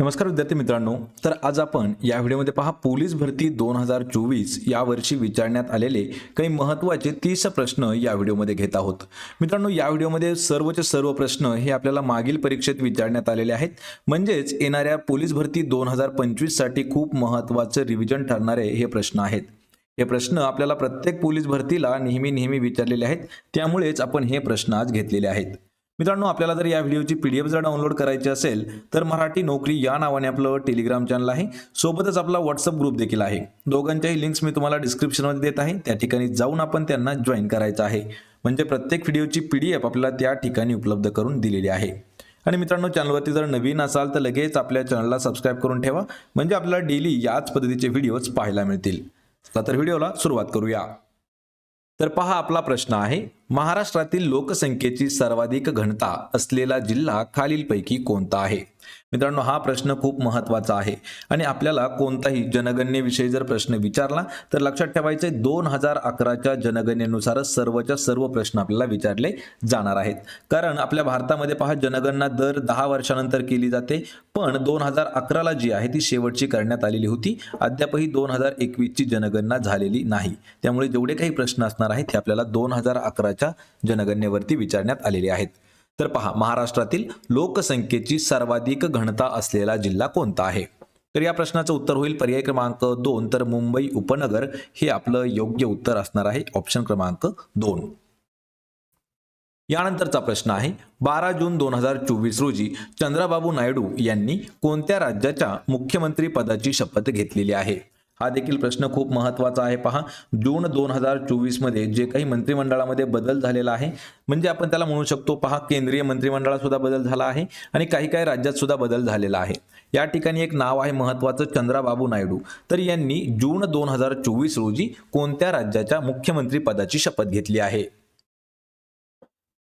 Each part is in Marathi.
नमस्कार विद्यार्थी मित्रांनो तर आज आपण या व्हिडिओमध्ये पहा पोलीस भरती दोन हजार चोवीस या वर्षी विचारण्यात आलेले काही महत्त्वाचे तीस प्रश्न या व्हिडिओमध्ये घेत आहोत. मित्रांनो या व्हिडिओमध्ये सर्वचे सर्व प्रश्न हे आपल्याला मागील परीक्षेत विचारण्यात आलेले आहेत. म्हणजेच येणाऱ्या पोलीस भरती दोन हजार पंचवीससाठी खूप महत्त्वाचं रिव्हिजन ठरणारे हे प्रश्न आहेत. हे प्रश्न आपल्याला प्रत्येक पोलीस भरतीला नेहमी नेहमी विचारलेले आहेत. त्यामुळेच आपण हे प्रश्न आज घेतलेले आहेत. मित्रांनो आपल्याला जर या व्हिडिओची पी डी एफ जर डाउनलोड करायची असेल तर मराठी नोकरी या नावाने आपलं टेलिग्राम चॅनल आहे. सोबतच आपला व्हॉट्सअप ग्रुप देखील आहे. दोघांच्याही लिंक्स मी तुम्हाला डिस्क्रिप्शनमध्ये देत आहे. त्या ठिकाणी जाऊन आपण त्यांना जॉईन करायचं आहे. म्हणजे प्रत्येक व्हिडिओची पी डी एफ आपल्याला त्या ठिकाणी उपलब्ध करून दिलेली आहे. आणि मित्रांनो चॅनलवरती जर नवीन असाल तर लगेच आपल्या चॅनलला सबस्क्राईब करून ठेवा. म्हणजे आपल्याला डेली याच पद्धतीचे व्हिडिओज पाहायला मिळतील. तर व्हिडिओला सुरुवात करूया. तर पहा आपला प्रश्न आहे. महाराष्ट्रातील लोकसंख्येची सर्वाधिक घनता असलेला जिल्हा खालीलपैकी कोणता आहे? मित्रांनो हा प्रश्न खूप महत्त्वाचा आहे. आणि आपल्याला कोणताही जनगणनेविषयी जर प्रश्न विचारला तर लक्षात ठेवायचे दोन हजार अकराच्या जनगणनेनुसार सर्वच्या सर्व प्रश्न आपल्याला विचारले जाणार आहेत. कारण आपल्या भारतामध्ये पहा जनगणना दर दहा वर्षानंतर केली जाते पण दोन हजार अकराला जी आहे ती शेवटची करण्यात आलेली होती. अद्यापही दोन हजार एकवीसची जनगणना झालेली नाही. त्यामुळे जेवढे काही प्रश्न असणार आहेत ते आपल्याला दोन हजार प्रश्नाच्या जनगणनेवरती विचारण्यात आलेले आहेत. तर पहा महाराष्ट्रातील लोकसंख्येची सर्वाधिक घनता असलेला जिल्हा कोणता आहे? तर या प्रश्नाचं उत्तर होईल पर्याय क्रमांक दोन. तर मुंबई उपनगर हे आपलं योग्य उत्तर असणार आहे. ऑप्शन क्रमांक दोन. यानंतरचा प्रश्न आहे बारा जून दोन हजार चोवीस रोजी चंद्राबाबू नायडू यांनी कोणत्या राज्याच्या मुख्यमंत्री पदाची शपथ घेतलेली आहे? हा देखील प्रश्न खूप महत्त्वाचा आहे. पहा जून दोन हजार चोवीसमध्ये जे काही मंत्रिमंडळामध्ये बदल झालेला आहे म्हणजे आपण त्याला म्हणू शकतो पहा केंद्रीय मंत्रिमंडळात सुद्धा बदल झाला आहे आणि काही काही राज्यात सुद्धा बदल झालेला आहे. या ठिकाणी एक नाव आहे महत्त्वाचं चंद्राबाबू नायडू. तर यांनी जून दोन हजार चोवीस रोजी कोणत्या राज्याच्या मुख्यमंत्री पदाची शपथ घेतली आहे?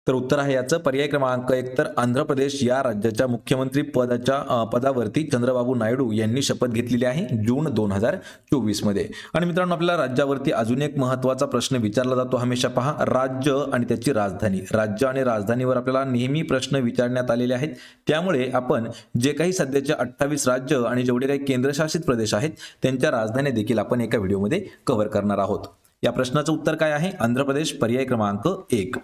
तर उत्तर आहे याचं. पर्याय क्रमांक एक तर आंध्र प्रदेश या राज्याच्या मुख्यमंत्री पदाच्या पदावरती चंद्रबाबू नायडू यांनी शपथ घेतलेली आहे जून दोन हजार चोवीसमध्ये. आणि मित्रांनो आपल्याला राज्यावरती अजून एक महत्त्वाचा प्रश्न विचारला जातो. हमेशा पहा राज्य आणि त्याची राजधानी. राज्य आणि राजधानीवर आपल्याला नेहमी प्रश्न विचारण्यात आलेले आहेत. त्यामुळे आपण जे काही सध्याचे अठ्ठावीस राज्य आणि जेवढे काही केंद्रशासित प्रदेश आहेत त्यांच्या राजधानी देखील आपण एका व्हिडिओमध्ये कव्हर करणार आहोत. या प्रश्नाचं उत्तर काय आहे? आंध्र प्रदेश पर्याय क्रमांक एक.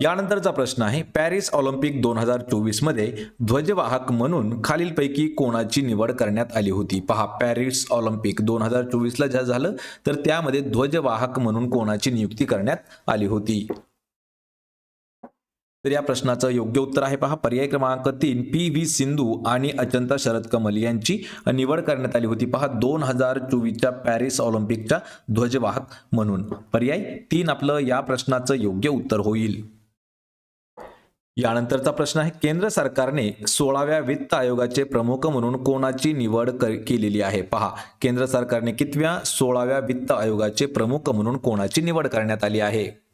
यानंतरचा प्रश्न आहे पॅरिस ऑलिम्पिक दोन हजार चोवीसमध्ये ध्वजवाहक म्हणून खालीलपैकी कोणाची निवड करण्यात आली होती? पहा पॅरिस ऑलिम्पिक दोन हजार चोवीसला ज्या झालं तर त्यामध्ये ध्वजवाहक म्हणून कोणाची नियुक्ती करण्यात आली होती? तर या प्रश्नाचं योग्य उत्तर आहे पहा पर्याय क्रमांक तीन पी व्ही सिंधू आणि अचंता शरद कमल यांची निवड करण्यात आली होती. पहा दोन हजार चोवीसच्या पॅरिस ऑलिम्पिकच्या ध्वजवाहक म्हणून. पर्याय तीन आपलं या प्रश्नाचं योग्य उत्तर होईल. यानंतरचा प्रश्न आहे केंद्र सरकारने सोळाव्या वित्त आयोगाचे प्रमुख म्हणून कोणाची निवड केलेली आहे? पहा केंद्र सरकारने कितव्या सोळाव्या वित्त आयोगाचे प्रमुख म्हणून कोणाची निवड करण्यात आली आहे?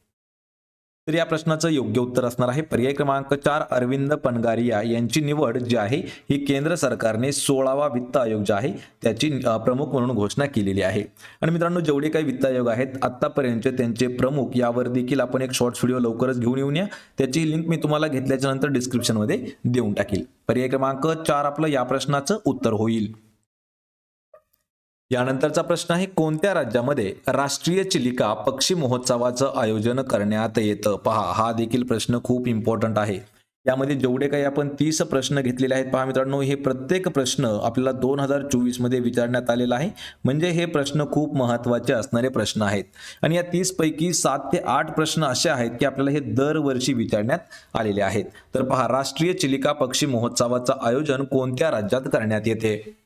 तर या प्रश्नाचं योग्य उत्तर असणार आहे. पर्याय क्रमांक चार अरविंद पनगारिया यांची निवड जी आहे ही केंद्र सरकारने सोळावा वित्त आयोग जे आहे त्याची प्रमुख म्हणून घोषणा केलेली आहे. आणि मित्रांनो जेवढे काही वित्त आयोग आहेत आतापर्यंतचे त्यांचे प्रमुख यावर देखील आपण एक शॉर्ट्स व्हिडिओ लवकरच घेऊन येऊन या. त्याची लिंक मी तुम्हाला घेतल्याच्या नंतर डिस्क्रिप्शनमध्ये देऊन टाकील. पर्याय क्रमांक चार आपलं या प्रश्नाचं उत्तर होईल. यानंतरचा प्रश्न आहे कोणत्या राज्यामध्ये राष्ट्रीय चिलिका पक्षी महोत्सवाचं आयोजन करण्यात येतं? पहा हा देखील प्रश्न खूप इम्पॉर्टंट आहे. यामध्ये जेवढे काही आपण तीस प्रश्न घेतलेले आहेत पहा मित्रांनो हे प्रत्येक प्रश्न आपल्याला दोन हजार चोवीसमध्ये विचारण्यात आलेला आहे. म्हणजे हे प्रश्न खूप महत्त्वाचे असणारे प्रश्न आहेत. आणि या तीस पैकी सात ते आठ प्रश्न असे आहेत की आपल्याला हे दरवर्षी विचारण्यात आलेले आहेत. तर पहा राष्ट्रीय चिलिका पक्षी महोत्सवाचं आयोजन कोणत्या राज्यात करण्यात येते?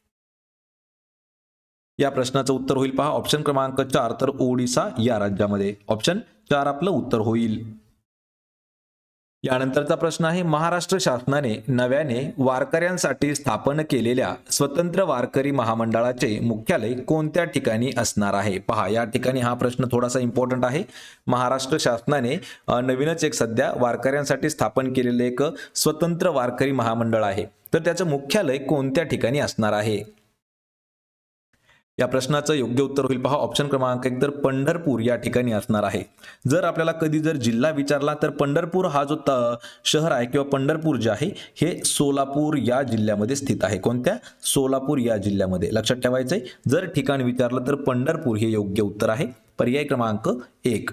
या प्रश्नाचं उत्तर होईल पहा. ऑप्शन क्रमांक चार तर ओडिसा या राज्यामध्ये. ऑप्शन चार आपलं उत्तर होईल. यानंतरचा प्रश्न आहे महाराष्ट्र शासनाने नव्याने वारकऱ्यांसाठी स्थापन केलेल्या स्वतंत्र वारकरी महामंडळाचे मुख्यालय कोणत्या ठिकाणी असणार आहे? पहा या ठिकाणी हा प्रश्न थोडासा इम्पॉर्टंट आहे. महाराष्ट्र शासनाने नवीनच एक सध्या वारकऱ्यांसाठी स्थापन केलेले एक स्वतंत्र वारकरी महामंडळ आहे. तर त्याचं मुख्यालय कोणत्या ठिकाणी असणार आहे? या प्रश्नाचं योग्य उत्तर होईल. पहा ऑप्शन क्रमांक एक तर पंढरपूर या ठिकाणी असणार आहे. जर आपल्याला कधी जर जिल्हा विचारला तर पंढरपूर हा जो त- शहर आहे किंवा पंढरपूर जे आहे हे सोलापूर या जिल्ह्यामध्ये स्थित आहे. कोणत्या? सोलापूर या जिल्ह्यामध्ये. लक्षात ठेवायचंय. जर ठिकाण विचारलं तर पंढरपूर हे योग्य उत्तर आहे. पर्याय क्रमांक एक.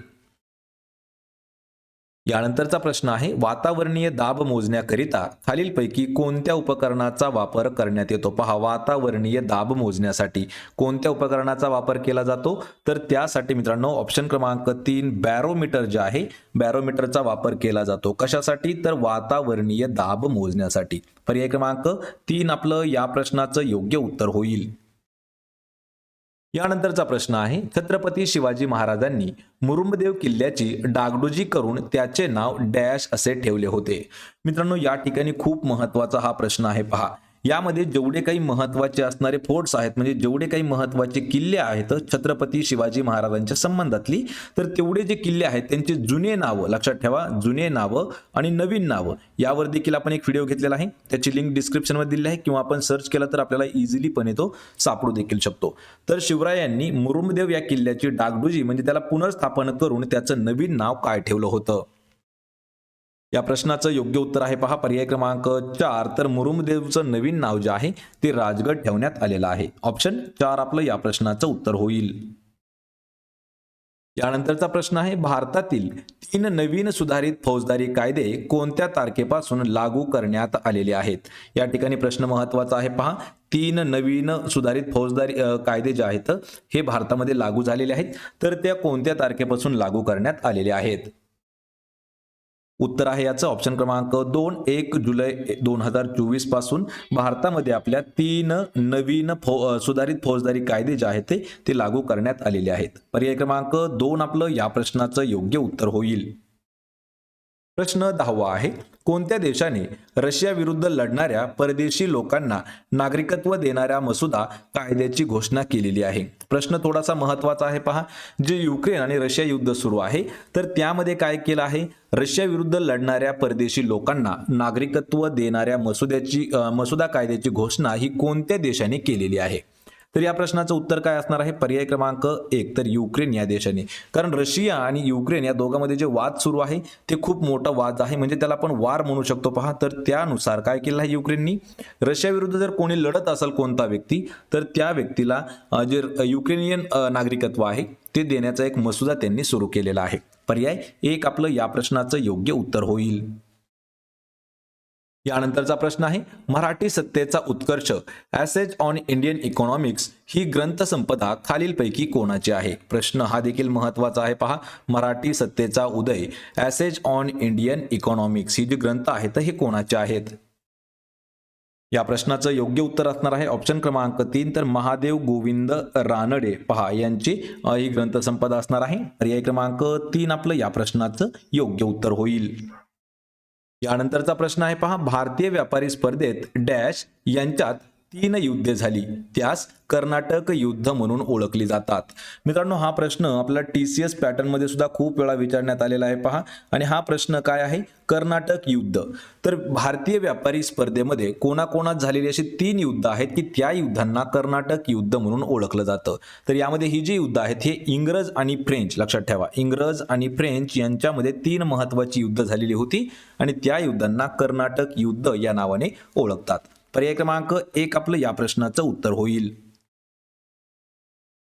यानंतरचा प्रश्न आहे वातावरणीय दाब मोजण्याकरिता खालीलपैकी कोणत्या उपकरणाचा वापर करण्यात येतो? पहा वातावरणीय दाब मोजण्यासाठी कोणत्या उपकरणाचा वापर केला जातो? तर त्यासाठी मित्रांनो ऑप्शन क्रमांक तीन बॅरोमीटर जे आहे बॅरोमीटरचा वापर केला जातो. कशासाठी? तर वातावरणीय दाब मोजण्यासाठी. पर्याय क्रमांक तीन आपलं या प्रश्नाचं योग्य उत्तर होईल. यानंतरचा प्रश्न आहे छत्रपती शिवाजी महाराजांनी मुरुंबदेव किल्ल्याची डागडुजी करून त्याचे नाव डॅश असे ठेवले होते. मित्रांनो या ठिकाणी खूप महत्त्वाचा हा प्रश्न आहे पहा. यामध्ये जेवढे काही महत्त्वाचे असणारे फोर्ट्स आहेत म्हणजे जेवढे काही महत्त्वाचे किल्ले आहेत छत्रपती शिवाजी महाराजांच्या संबंधातली तर तेवढे जे किल्ले आहेत त्यांचे जुने नावं लक्षात ठेवा जुने नावं आणि नवीन नावं यावर देखील आपण एक व्हिडिओ घेतलेला आहे. त्याची लिंक डिस्क्रिप्शनमध्ये दिली आहे किंवा आपण सर्च केला तर आपल्याला इझिलीपणे तो सापडू देखील शकतो. तर शिवरायांनी मुरुमदेव या किल्ल्याची डागडुजी म्हणजे त्याला पुनर्स्थापन करून त्याचं नवीन नाव काय ठेवलं होतं? या प्रश्नाचं योग्य उत्तर आहे पहा. पर्याय क्रमांक चार. तर मुरुमदेवचं नवीन नाव जे आहे ते राजगड ठेवण्यात आलेलं आहे. ऑप्शन चार आपलं या प्रश्नाचं उत्तर होईल. यानंतरचा प्रश्न आहे भारतातील तीन नवीन सुधारित फौजदारी कायदे कोणत्या तारखेपासून लागू करण्यात आलेले आहेत? या ठिकाणी प्रश्न महत्त्वाचा आहे पहा. तीन नवीन सुधारित फौजदारी कायदे जे आहेत हे भारतामध्ये लागू झालेले आहेत. तर त्या कोणत्या तारखेपासून लागू करण्यात आलेले आहेत? उत्तर आहे याचं. ऑप्शन क्रमांक दोन एक जुलै दोन हजार चोवीसपासून भारतामध्ये आपल्या तीन नवीन फौ सुधारित फौजदारी कायदे जे आहेत ते ते लागू करण्यात आलेले आहेत. पर्याय क्रमांक दोन आपलं या प्रश्नाचं योग्य उत्तर होईल. प्रश्न दहावा आहे कोणत्या देशाने रशिया विरुद्ध लढणाऱ्या परदेशी लोकांना नागरिकत्व देणाऱ्या मसुदा कायद्याची घोषणा केलेली आहे? प्रश्न थोडासा महत्त्वाचा आहे पहा. जे युक्रेन आणि रशिया युद्ध सुरू आहे तर त्यामध्ये काय केलं आहे? रशिया विरुद्ध लढणाऱ्या परदेशी लोकांना नागरिकत्व देणाऱ्या मसुद्याची मसुदा कायद्याची घोषणा ही कोणत्या देशाने केलेली आहे? तर या प्रश्नाचं उत्तर काय असणार आहे? पर्याय क्रमांक एक. तर युक्रेन या देशाने. कारण रशिया आणि युक्रेन या दोघांमध्ये जे वाद सुरू आहे ते खूप मोठा वाद आहे. म्हणजे त्याला आपण वार म्हणू शकतो. पहा तर त्यानुसार काय केलं आहे युक्रेननी? रशिया विरुद्ध जर कोणी लढत असेल कोणता व्यक्ती तर त्या व्यक्तीला जे युक्रेनियन नागरिकत्व आहे ते देण्याचा एक मसुदा त्यांनी सुरू केलेला आहे. पर्याय एक आपलं या प्रश्नाचं योग्य उत्तर होईल. यानंतरचा प्रश्न आहे मराठी सत्तेचा उत्कर्ष ॲसेज ऑन इंडियन इकॉनॉमिक्स ही ग्रंथसंपदा खालीलपैकी कोणाची आहे? प्रश्न हा देखील महत्त्वाचा आहे पहा. मराठी सत्तेचा उदय ॲसेज ऑन इंडियन इकॉनॉमिक्स ही जी ग्रंथ आहेत हे कोणाचे आहेत? या प्रश्नाचं योग्य उत्तर असणार आहे. ऑप्शन क्रमांक तीन तर महादेव गोविंद रानडे पहा यांची ही ग्रंथसंपदा असणार आहे. पर्याय क्रमांक तीन आपलं या प्रश्नाचं योग्य उत्तर होईल. यानंतरचा प्रश्न आहे पहा भारतीय व्यापारी स्पर्धेत डॅश यांच्यात तीन युद्धे झाली. त्यास कर्नाटक युद्ध म्हणून ओळखली जातात. मित्रांनो हा प्रश्न आपला टी सी एस पॅटर्नमध्ये सुद्धा खूप वेळा विचारण्यात आलेला आहे पहा. आणि हा प्रश्न काय आहे? कर्नाटक युद्ध. तर भारतीय व्यापारी स्पर्धेमध्ये कोणाकोणात झालेली अशी तीन युद्ध आहेत की त्या युद्धांना कर्नाटक युद्ध म्हणून ओळखलं जातं. तर यामध्ये ही जी युद्ध आहेत हे इंग्रज आणि फ्रेंच लक्षात ठेवा. इंग्रज आणि फ्रेंच यांच्यामध्ये तीन महत्वाची युद्ध झालेली होती आणि त्या युद्धांना कर्नाटक युद्ध या नावाने ओळखतात. पर्याय क्रमांक एक आपलं या प्रश्नाचं उत्तर होईल.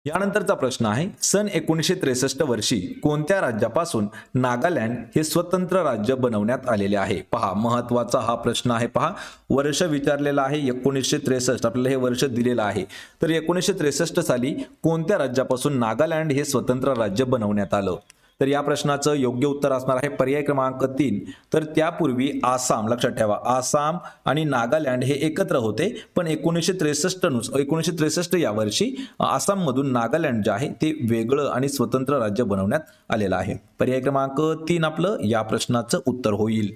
यानंतरचा प्रश्न आहे सन एकोणीसशे त्रेसष्ट वर्षी कोणत्या राज्यापासून नागालँड हे स्वतंत्र राज्य बनवण्यात आलेले आहे? पहा महत्त्वाचा हा प्रश्न आहे पहा. वर्ष विचारलेला आहे एकोणीसशे त्रेसष्ट आपल्याला हे वर्ष दिलेलं आहे. तर एकोणीसशे त्रेसष्ट साली कोणत्या राज्यापासून नागालँड हे स्वतंत्र राज्य बनवण्यात आलं? तर या प्रश्नाचं योग्य उत्तर असणार आहे पर्याय क्रमांक तीन. तर त्यापूर्वी आसाम लक्षात ठेवा. आसाम आणि नागालँड हे एकत्र होते पण एकोणीसशे त्रेसष्टनुसार एकोणीसशे त्रेसष्ट या वर्षी आसाममधून नागालँड जे आहे ते वेगळं आणि स्वतंत्र राज्य बनवण्यात आलेलं आहे. पर्याय क्रमांक तीन आपलं या प्रश्नाचं उत्तर होईल.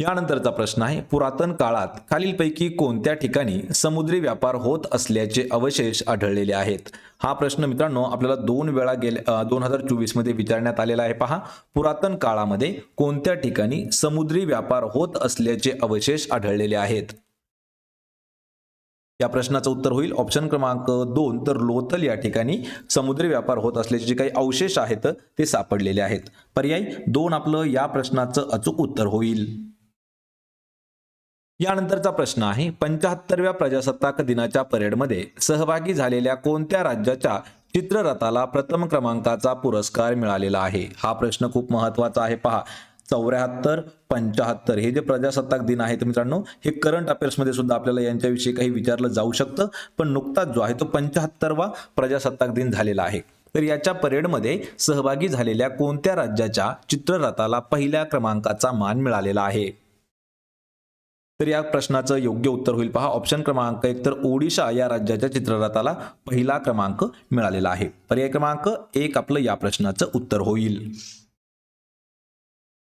यानंतरचा प्रश्न आहे पुरातन काळात खालीलपैकी कोणत्या ठिकाणी समुद्री व्यापार होत असल्याचे अवशेष आढळलेले आहेत? हा प्रश्न मित्रांनो आपल्याला दोन वेळा गेले दोन हजार चोवीसमध्ये विचारण्यात आलेला आहे. पहा पुरातन काळामध्ये कोणत्या ठिकाणी समुद्री व्यापार होत असल्याचे अवशेष आढळलेले आहेत? या प्रश्नाचं उत्तर होईल. ऑप्शन क्रमांक दोन तर लोथल या ठिकाणी समुद्री व्यापार होत असल्याचे जे काही अवशेष आहेत ते सापडलेले आहेत. पर्याय दोन आपलं या प्रश्नाचं अचूक उत्तर होईल. यानंतरचा प्रश्न आहे पंचाहत्तरव्या प्रजासत्ताक दिनाच्या परेडमध्ये सहभागी झालेल्या कोणत्या राज्याच्या चित्ररथाला प्रथम क्रमांकाचा पुरस्कार मिळालेला आहे? हा प्रश्न खूप महत्त्वाचा आहे. पहा चौऱ्याहत्तर पंचाहत्तर हे जे प्रजासत्ताक दिन आहेत मित्रांनो हे करंट अफेअर्समध्ये सुद्धा आपल्याला यांच्याविषयी काही विचारलं जाऊ शकतं पण नुकताच जो आहे तो पंचाहत्तरवा प्रजासत्ताक दिन झालेला आहे. तर याच्या परेडमध्ये सहभागी झालेल्या कोणत्या राज्याच्या चित्ररथाला पहिल्या क्रमांकाचा मान मिळालेला आहे? तर या प्रश्नाचं योग्य उत्तर होईल. पहा ऑप्शन क्रमांक एक तर ओडिशा या राज्याच्या चित्ररथाला पहिला क्रमांक मिळालेला आहे. पर्याय क्रमांक एक आपलं या प्रश्नाचं उत्तर होईल.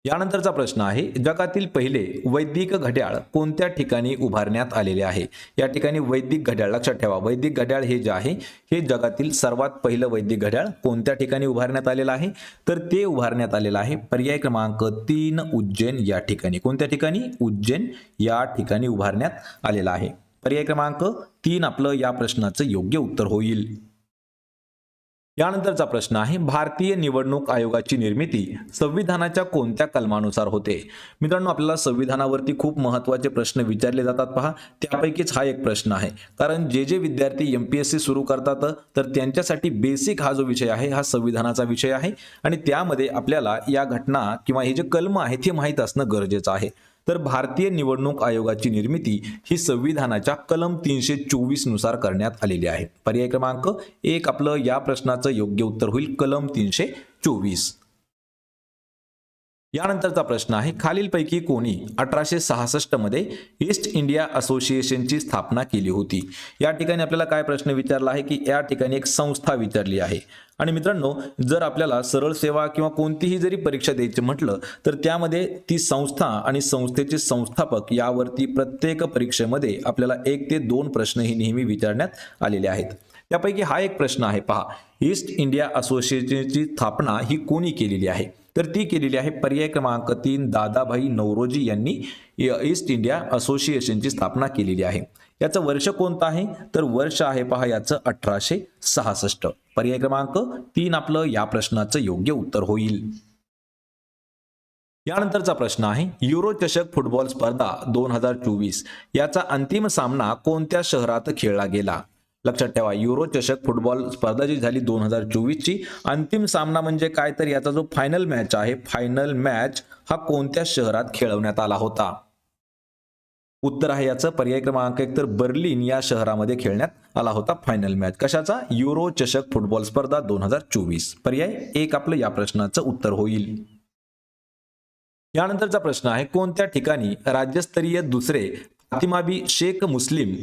यानंतरचा प्रश्न आहे जगातील पहिले वैदिक घड्याळ कोणत्या ठिकाणी उभारण्यात आलेले आहे? या ठिकाणी वैदिक घड्याळ लक्षात ठेवा वैदिक घड्याळ हे जे आहे हे जगातील सर्वात पहिलं वैदिक घड्याळ कोणत्या ठिकाणी उभारण्यात आलेलं आहे? तर ते उभारण्यात आलेलं आहे पर्याय क्रमांक तीन उज्जैन या ठिकाणी. कोणत्या ठिकाणी? उज्जैन या ठिकाणी उभारण्यात आलेलं आहे. पर्याय क्रमांक तीन आपलं या प्रश्नाचं योग्य उत्तर होईल. यानंतरचा प्रश्न आहे भारतीय निवडणूक आयोगाची निर्मिती संविधानाच्या कोणत्या कलमानुसार होते? मित्रांनो आपल्याला संविधानावरती खूप महत्त्वाचे प्रश्न विचारले जातात पहा. त्यापैकीच हा एक प्रश्न आहे. कारण जे जे विद्यार्थी एम पी एस सी सुरू करतात तर त्यांच्यासाठी बेसिक हा जो विषय आहे हा संविधानाचा विषय आहे. आणि त्यामध्ये आपल्याला या घटना किंवा हे जे कलम आहे ते माहीत असणं गरजेचं आहे. तर भारतीय निवडणूक आयोगाची निर्मिती ही संविधानाच्या कलम तीनशे चोवीसनुसार करण्यात आलेली आहे. पर्याय क्रमांक एक आपलं या प्रश्नाचं योग्य उत्तर होईल कलम तीनशे चोवीस. यानंतरचा प्रश्न आहे खालीलपैकी कोणी अठराशे सहासष्टमध्ये ईस्ट इंडिया असोसिएशनची स्थापना केली होती? या ठिकाणी आपल्याला काय प्रश्न विचारला आहे की या ठिकाणी एक संस्था विचारली आहे. आणि मित्रांनो जर आपल्याला सरळ सेवा किंवा कोणतीही जरी परीक्षा द्यायची म्हटलं तर त्यामध्ये ती संस्था आणि संस्थेचे संस्थापक यावरती प्रत्येक परीक्षेमध्ये आपल्याला एक ते दोन प्रश्नही नेहमी विचारण्यात आलेले आहेत. त्यापैकी हा एक प्रश्न आहे पहा. ईस्ट इंडिया असोसिएशनची स्थापना ही कोणी केलेली आहे? तर ती केलेली आहे पर्याय क्रमांक तीन दादाभाई नवरोजी यांनी ईस्ट इंडिया असोसिएशनची स्थापना केलेली आहे. याचं वर्ष कोणतं आहे? तर वर्ष आहे पहा याचं अठराशे सहासष्ट. पर्याय क्रमांक तीन आपलं या प्रश्नाचं योग्य उत्तर होईल. यानंतरचा प्रश्न आहे युरो चषक फुटबॉल स्पर्धा दोन हजार चोवीस याचा अंतिम सामना कोणत्या शहरात खेळला गेला? लक्षात ठेवा. युरो चषक फुटबॉल स्पर्धा जी झाली दोन हजार चोवीसची अंतिम सामना म्हणजे काय तर याचा जो फायनल मॅच आहे फायनल मॅच हा कोणत्या शहरात खेळवण्यात आला होता? उत्तर आहे याचं. पर्याय क्रमांक एक तर बर्लिन या शहरामध्ये खेळण्यात आला होता फायनल मॅच कशाचा? युरो चषक फुटबॉल स्पर्धा दोन हजार चोवीस. पर्याय एक आपलं या प्रश्नाचं उत्तर होईल. यानंतरचा प्रश्न आहे कोणत्या ठिकाणी राज्यस्तरीय दुसरे फातिमाबी शेख मुस्लिम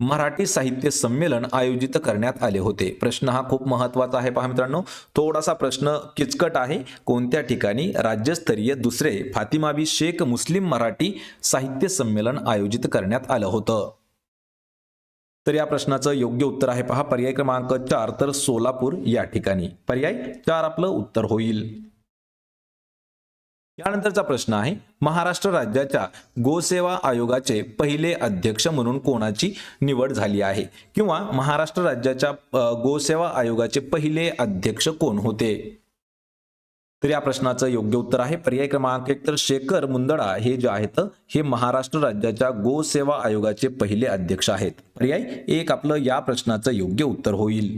मराठी साहित्य संमेलन आयोजित करण्यात आले होते. प्रश्न हा खूप महत्त्वाचा आहे पहा मित्रांनो. थोडासा प्रश्न किचकट आहे. कोणत्या ठिकाणी राज्यस्तरीय दुसरे फातिमाबी शेख मुस्लिम मराठी साहित्य संमेलन आयोजित करण्यात आलं होतं? तर या प्रश्नाचं योग्य उत्तर आहे पहा. पर्याय क्रमांक चार तर सोलापूर या ठिकाणी. पर्याय चार आपलं उत्तर होईल. यानंतरचा प्रश्न आहे महाराष्ट्र राज्याच्या गोसेवा आयोगाचे पहिले अध्यक्ष म्हणून कोणाची निवड झाली आहे? किंवा महाराष्ट्र राज्याच्या गोसेवा आयोगाचे पहिले अध्यक्ष कोण होते? तर या प्रश्नाचं योग्य उत्तर आहे. पर्याय क्रमांक एक तर शेखर मुंदडा हे जे आहेत हे महाराष्ट्र राज्याच्या गोसेवा आयोगाचे पहिले अध्यक्ष आहेत. पर्याय एक आपलं या प्रश्नाचं योग्य उत्तर होईल.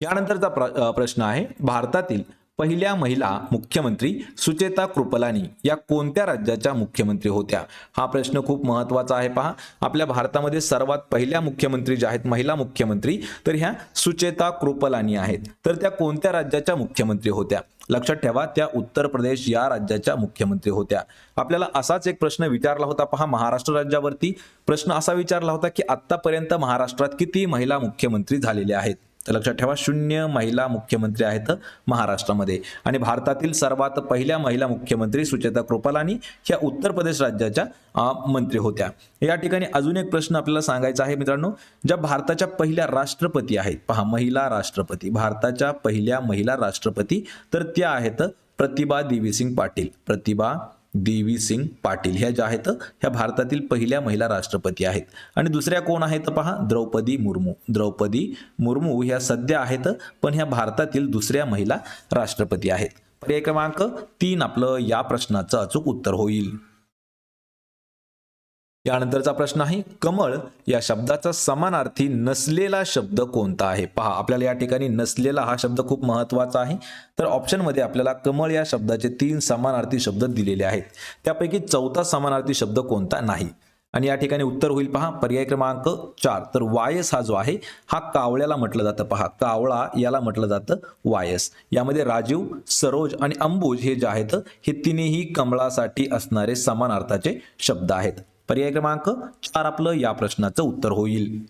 यानंतरचा प्रश्न आहे भारतातील पहिल्या महिला मुख्यमंत्री सुचेता कृपलानी या कोणत्या राज्याच्या मुख्यमंत्री होत्या? हा प्रश्न खूप महत्त्वाचा आहे पहा. आपल्या भारतामध्ये सर्वात पहिल्या मुख्यमंत्री ज्या आहेत महिला मुख्यमंत्री तर ह्या सुचेता कृपलानी आहेत. तर त्या कोणत्या राज्याच्या मुख्यमंत्री होत्या? लक्षात ठेवा त्या उत्तर प्रदेश या राज्याच्या मुख्यमंत्री होत्या. आपल्याला असाच एक प्रश्न विचारला होता पहा महाराष्ट्र राज्यावरती. प्रश्न असा विचारला होता की आतापर्यंत महाराष्ट्रात किती महिला मुख्यमंत्री झालेले आहेत? तर लक्षात ठेवा शून्य महिला मुख्यमंत्री आहेत महाराष्ट्रामध्ये. आणि भारतातील सर्वात पहिल्या महिला मुख्यमंत्री सुचेता कृपालानी ह्या उत्तर प्रदेश राज्याच्या मंत्री होत्या. या ठिकाणी अजून एक प्रश्न आपल्याला सांगायचा आहे मित्रांनो ज्या भारताच्या पहिल्या राष्ट्रपती आहेत पहा महिला राष्ट्रपती भारताच्या पहिल्या महिला राष्ट्रपती तर त्या आहेत प्रतिभा देवीसिंग पाटील. प्रतिभा देवी सिंग पाटील ह्या ज्या आहेत ह्या भारतातील पहिल्या महिला राष्ट्रपती आहेत. आणि दुसऱ्या कोण आहेत पहा? द्रौपदी मुर्मू. द्रौपदी मुर्मू ह्या सध्या आहेत पण ह्या भारतातील दुसऱ्या महिला राष्ट्रपती आहेत. पर्याय क्रमांक तीन आपलं या प्रश्नाचं अचूक उत्तर होईल. यानंतरचा प्रश्न आहे कमळ या शब्दाचा समानार्थी नसलेला शब्द कोणता आहे? पहा आपल्याला या ठिकाणी नसलेला हा शब्द खूप महत्त्वाचा आहे. तर ऑप्शनमध्ये आपल्याला कमळ या शब्दाचे तीन समानार्थी शब्द दिलेले आहेत. त्यापैकी चौथा समानार्थी शब्द कोणता? नाही. आणि या ठिकाणी उत्तर होईल पहा पर्याय क्रमांक चार. तर वायस हा जो आहे हा कावळ्याला म्हटलं जातं पहा. कावळा याला म्हटलं जातं वायस. यामध्ये राजीव सरोज आणि अंबुज हे जे आहेत हे तिन्ही कमळासाठी असणारे समानार्थाचे शब्द आहेत. पर्याय क्रमांक चार आपलं या प्रश्नाचं उत्तर होईल.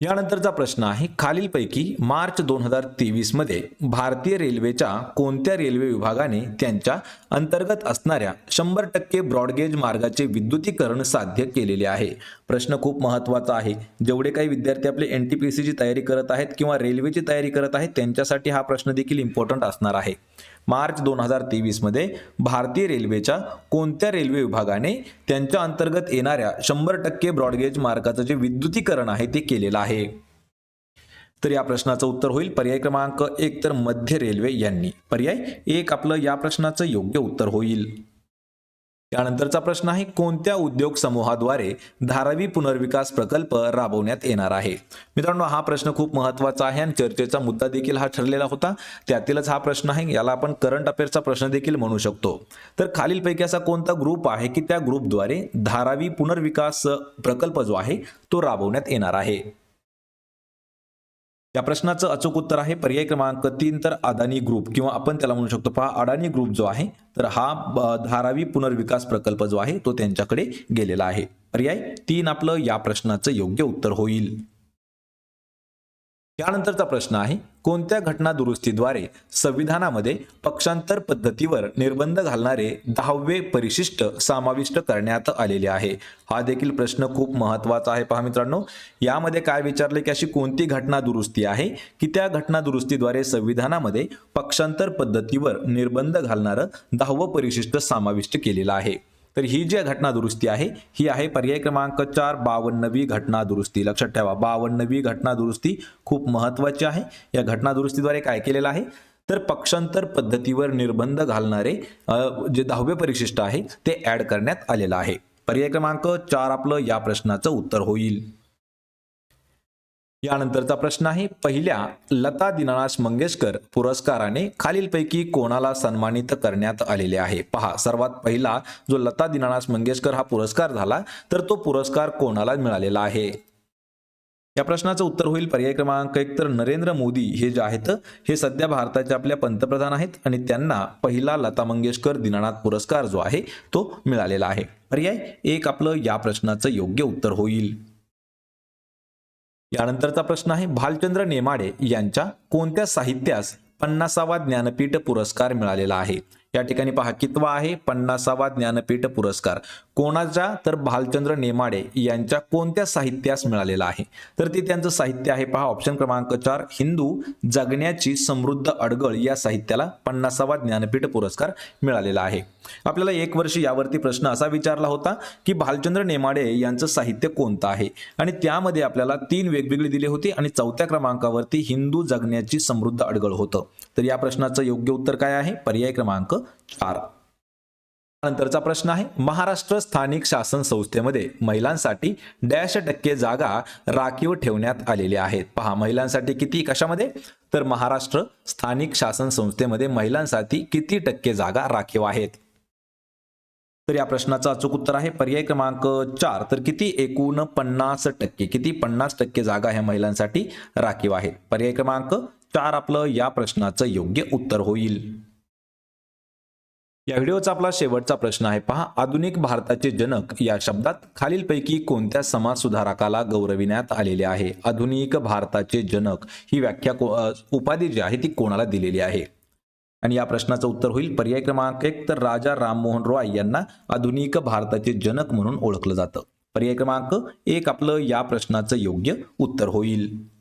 यानंतरचा प्रश्न आहे खालीलपैकी मार्च दोन हजार तेवीसमध्ये भारतीय रेल्वेच्या कोणत्या रेल्वे विभागाने त्यांच्या अंतर्गत असणाऱ्या शंभर टक्के ब्रॉडगेज मार्गाचे विद्युतीकरण साध्य केलेले आहे? प्रश्न खूप महत्त्वाचा आहे. जेवढे काही विद्यार्थी आपले एन टी पी सीची तयारी करत आहेत किंवा रेल्वेची तयारी करत आहेत त्यांच्यासाठी हा प्रश्न देखील इम्पॉर्टंट असणार आहे. मार्च दोन हजार तेवीसमध्ये भारतीय रेल्वेच्या कोणत्या रेल्वे विभागाने त्यांच्या अंतर्गत येणाऱ्या शंभर टक्के ब्रॉडगेज मार्गाचं जे विद्युतीकरण आहे ते केलेलं आहे? तर या प्रश्नाचं उत्तर होईल पर्याय क्रमांक एक तर मध्य रेल्वे यांनी. पर्याय एक आपलं या प्रश्नाचं योग्य उत्तर होईल. त्यानंतरचा प्रश्न आहे कोणत्या उद्योग समूहाद्वारे धारावी पुनर्विकास प्रकल्प राबवण्यात येणार आहे? मित्रांनो हा प्रश्न खूप महत्त्वाचा आहे आणि चर्चेचा मुद्दा देखील हा ठरलेला होता. त्यातीलच हा प्रश्न आहे याला आपण करंट अफेअरचा प्रश्न देखील म्हणू शकतो. तर खालीलपैकी असा कोणता ग्रुप आहे की त्या ग्रुपद्वारे धारावी पुनर्विकास प्रकल्प जो आहे तो राबवण्यात येणार आहे? या प्रश्नाचं अचूक उत्तर आहे. पर्याय क्रमांक तीन तर अदानी ग्रुप किंवा आपण त्याला म्हणू शकतो पहा अडाणी ग्रुप जो आहे तर हा धारावी पुनर्विकास प्रकल्प जो आहे तो त्यांच्याकडे गेलेला आहे. पर्याय तीन आपलं या प्रश्नाचं योग्य उत्तर होईल. यानंतरचा प्रश्न आहे कोणत्या घटना दुरुस्तीद्वारे संविधानामध्ये पक्षांतर पद्धतीवर निर्बंध घालणारे दहावे परिशिष्ट समाविष्ट करण्यात आलेले आहे? हा देखील प्रश्न खूप महत्त्वाचा आहे पहा मित्रांनो. यामध्ये काय विचारले की अशी कोणती घटना दुरुस्ती आहे? की त्या घटना दुरुस्तीद्वारे संविधानामध्ये पक्षांतर पद्धतीवर निर्बंध घालणारं दहावं परिशिष्ट समाविष्ट केलेलं आहे? तर ही जी घटना दुरुस्ती आहे ही आहे पर्याय क्रमांक चार बावन्नवी घटना दुरुस्ती लक्षात ठेवा बावन्नवी घटना दुरुस्ती खूप महत्वाची आहे. या घटना दुरुस्तीद्वारे काय केलेलं आहे? तर पक्षांतर पद्धतीवर निर्बंध घालणारे जे दहावे परिशिष्ट आहे ते ऍड करण्यात आलेलं आहे. पर्याय क्रमांक चार आपलं या प्रश्नाचं उत्तर होईल. यानंतरचा प्रश्न आहे पहिल्या लता दिनानाथ मंगेशकर पुरस्काराने खालीलपैकी कोणाला सन्मानित करण्यात आलेले आहे? पहा सर्वात पहिला जो लता दिनानाथ मंगेशकर हा पुरस्कार झाला तर तो पुरस्कार कोणाला मिळालेला आहे? या प्रश्नाचं उत्तर होईल पर्याय क्रमांक एक तर नरेंद्र मोदी हे जे आहेत हे सध्या भारताचे आपल्या पंतप्रधान आहेत आणि त्यांना पहिला लता मंगेशकर दिनानाथ पुरस्कार जो आहे तो मिळालेला आहे. पर्याय एक आपलं या प्रश्नाचं योग्य उत्तर होईल. यानंतरचा प्रश्न आहे भालचंद्र नेमाडे यांच्या कोणत्या साहित्यास पन्नासावा ज्ञानपीठ पुरस्कार मिळालेला आहे? या ठिकाणी पहा कितवा आहे? पन्नासावा ज्ञानपीठ पुरस्कार. कोणाच्या तर भालचंद्र नेमाडे यांच्या कोणत्या साहित्यास मिळालेला आहे? तर ते त्यांचं साहित्य आहे पहा ऑप्शन क्रमांक चार हिंदू जगण्याची समृद्ध अडगळ या साहित्याला पन्नासावा ज्ञानपीठ पुरस्कार मिळालेला आहे. आपल्याला एक वर्ष यावरती प्रश्न असा विचारला होता की भालचंद्र नेमाडे यांचं साहित्य कोणतं आहे? आणि त्यामध्ये आपल्याला तीन वेगवेगळी दिले होते आणि चौथ्या क्रमांकावरती हिंदू जगण्याची समृद्ध अडगळ होतं. तर या प्रश्नाचं योग्य उत्तर काय आहे? पर्याय क्रमांक चार नंतरचा प्रश्न आहे महाराष्ट्र स्थानिक शासन संस्थेमध्ये महिलांसाठी डॅश टक्के जागा राखीव ठेवण्यात आलेल्या आहेत. पहा महिलांसाठी किती कशामध्ये? तर महाराष्ट्र स्थानिक शासन संस्थेमध्ये महिलांसाठी किती टक्के जागा राखीव आहेत? तर या प्रश्नाचं अचूक उत्तर आहे पर्याय क्रमांक चार. तर किती एकूण पन्नास टक्के किती पन्नास टक्के जागा ह्या महिलांसाठी राखीव आहेत? पर्याय क्रमांक चार आपलं या प्रश्नाचं योग्य उत्तर होईल. या व्हिडिओचा आपला शेवटचा प्रश्न आहे. पहा आधुनिक भारताचे जनक या शब्दात खालीलपैकी कोणत्या समाज सुधारकाला गौरविण्यात आलेले आहे? आधुनिक भारताचे जनक ही व्याख्या उपाधी जी आहे ती कोणाला दिलेली आहे? आणि या प्रश्नाचं उत्तर होईल. पर्याय क्रमांक एक तर राजा राममोहन रॉय यांना आधुनिक भारताचे जनक म्हणून ओळखलं जातं. पर्याय क्रमांक एक आपलं या प्रश्नाचं योग्य उत्तर होईल.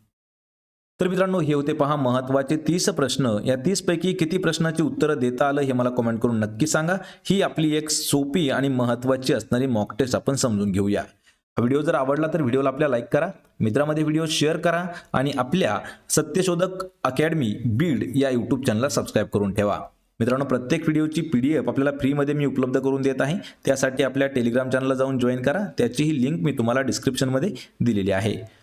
तर मित्रांनो हे होते पहा महत्त्वाचे तीस प्रश्न. या तीसपैकी किती प्रश्नाची उत्तरं देता आलं हे मला कमेंट करून नक्की सांगा. ही आपली एक सोपी आणि महत्त्वाची असणारी मॉक टेस्ट आपण समजून घेऊया. व्हिडिओ जर आवडला तर व्हिडिओला आपल्या लाईक करा मित्रामध्ये व्हिडिओ शेअर करा आणि आपल्या सत्यशोधक अकॅडमी बीड या यूट्यूब चॅनलला सबस्क्राईब करून ठेवा. मित्रांनो प्रत्येक व्हिडिओची पी डी एफ आपल्याला फ्रीमध्ये मी उपलब्ध करून देत आहे. त्यासाठी आपल्या टेलिग्राम चॅनलला जाऊन जॉईन करा. त्याचीही लिंक मी तुम्हाला डिस्क्रिप्शनमध्ये दिलेली आहे.